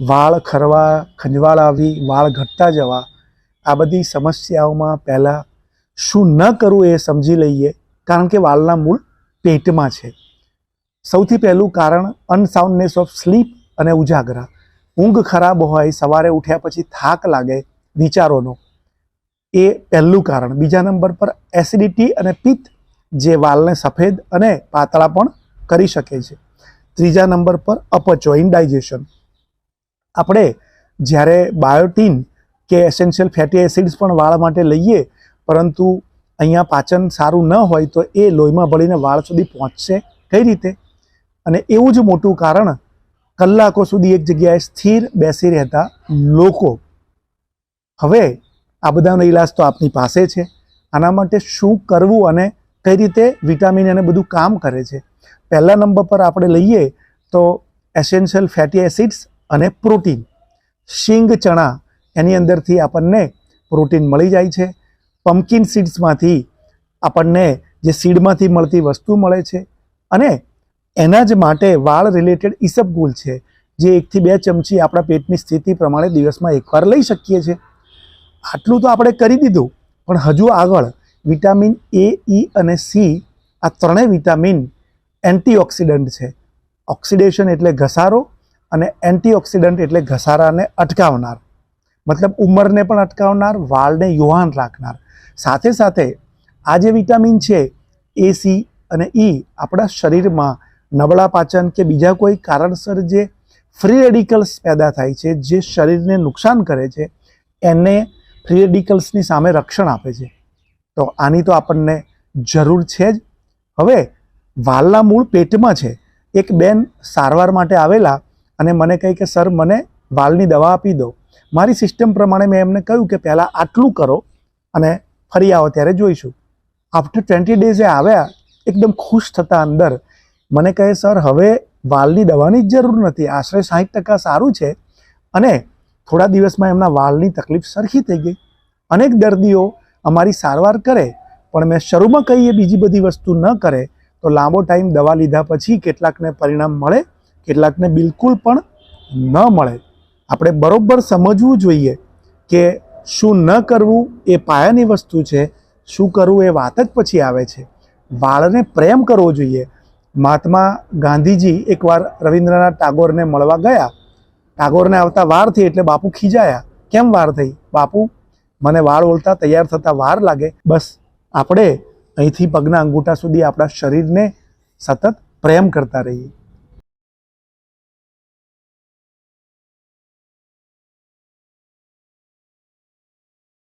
વાળ ખરવા, ખંજવાળ આવી, વાળ ઘટતા જવા, આ બધી સમસ્યાઓમાં પહેલાં શું ન કરવું એ સમજી લઈએ, કારણ કે વાળના મૂળ પેટમાં છે. સૌથી પહેલું કારણ અનસાઉન્ડનેસ ઓફ સ્લીપ અને ઉજાગરા. ઊંઘ ખરાબ હોય, સવારે ઉઠ્યા પછી થાક લાગે, વિચારોનો. એ પહેલું કારણ. બીજા નંબર પર એસિડિટી અને પિત્ત, જે વાળને સફેદ અને પાતળા પણ કરી શકે છે. ત્રીજા નંબર પર અપચો, ઇનડાઇજેશન. આપણે જ્યારે બાયોટીન કે એસેન્શિયલ ફેટી એસિડ્સ પણ વાળ માટે લઈએ, પરંતુ અહીંયા પાચન સારું ન હોય તો એ લોહીમાં ભળીને વાળ સુધી પહોંચશે કઈ રીતે? અને એવું જ મોટું કારણ, કલાકો સુધી એક જગ્યાએ સ્થિર બેસી રહેતા લોકો. હવે આ બધાનો ઈલાજ તો આપની પાસે છે. આના માટે શું કરવું અને કઈ રીતે વિટામિન અને બધું કામ કરે છે? પહેલા નંબર પર આપણે લઈએ તો એસેન્શિયલ ફેટી એસિડ્સ અને પ્રોટીન. શીંગ ચણા એની અંદરથી આપણને પ્રોટીન મળી જાય છે. પમ્પકિન સીડ્સમાંથી આપણને જે સીડમાંથી મળતી વસ્તુ મળે છે અને એના જ માટે વાળ રિલેટેડ ઈસબગુલ છે, જે એકથી બે ચમચી આપણા પેટની સ્થિતિ પ્રમાણે દિવસમાં એકવાર લઈ શકીએ છીએ આટલું તો આપણે કરી દીધું, પણ હજુ આગળ વિટામિન એ, ઈ અને સી આ ત્રણેય વિટામિન એન્ટીઓક્સિડન્ટ છે. ઓક્સિડેશન એટલે ઘસારો અને એન્ટીઓક્સિડન્ટ એટલે ઘસારાને અટકાવનાર. મતલબ ઉંમરને પણ અટકાવનાર, વાળને યુવાન રાખનાર. સાથે સાથે આ જે વિટામિન છે, એ, સી અને ઈ આપણા શરીરમાં નબળા પાચન કે બીજા કોઈ કારણસર જે ફ્રી રેડિકલ્સ પેદા થાય છે, જે શરીરને નુકસાન કરે છે, એને ફ્રી રેડિકલ્સની સામે રક્ષણ આપે છે. તો આની તો આપણને જરૂર છે જ. હવે વાલના મૂળ પેટમાં છે. એક બેન સારવાર માટે આવેલા અને મને કહી કે, સર, મને વાલની દવા આપી દો. મારી સિસ્ટમ પ્રમાણે મેં એમને કહ્યું કે, પહેલાં આટલું કરો અને ફરી આવો ત્યારે જોઈશું. આફ્ટર ટ્વેન્ટી ડેઝે આવ્યા, એકદમ ખુશ થતા અંદર મને કહે, સર, હવે વાલની દવાની જ જરૂર નથી. આશરે સાહીઠ ટકા સારું છે. અને થોડા દિવસમાં એમના વાળની તકલીફ સરખી થઈ ગઈ. અનેક દર્દીઓ અમારી સારવાર કરે, પણ મેં શરૂમાં કહીએ બીજી બધી વસ્તુ ન કરે, તો લાંબો ટાઈમ દવા લીધા પછી કેટલાકને પરિણામ મળે કેટલાકને બિલકુલ પણ ન મળે. આપણે બરોબર સમજવું જોઈએ કે શું ન કરવું એ પાયાની વસ્તુ છે, શું કરવું એ વાત જ પછી આવે છે. વાળને પ્રેમ કરવો જોઈએ. મહાત્મા ગાંધીજી એકવાર રવિન્દ્રનાથ ટાગોરને મળવા ગયા. ટાગોરને આવતા વાર થઈ એટલે બાપુ ખીજાયા. કેમ વાર થઈ? બાપુ, મને વાળ ઓળતા તૈયાર થતા વાર લાગે. બસ, આપણે અહીંથી પગના અંગૂઠા સુધી આપણા શરીરને સતત પ્રેમ કરતા રહીએ.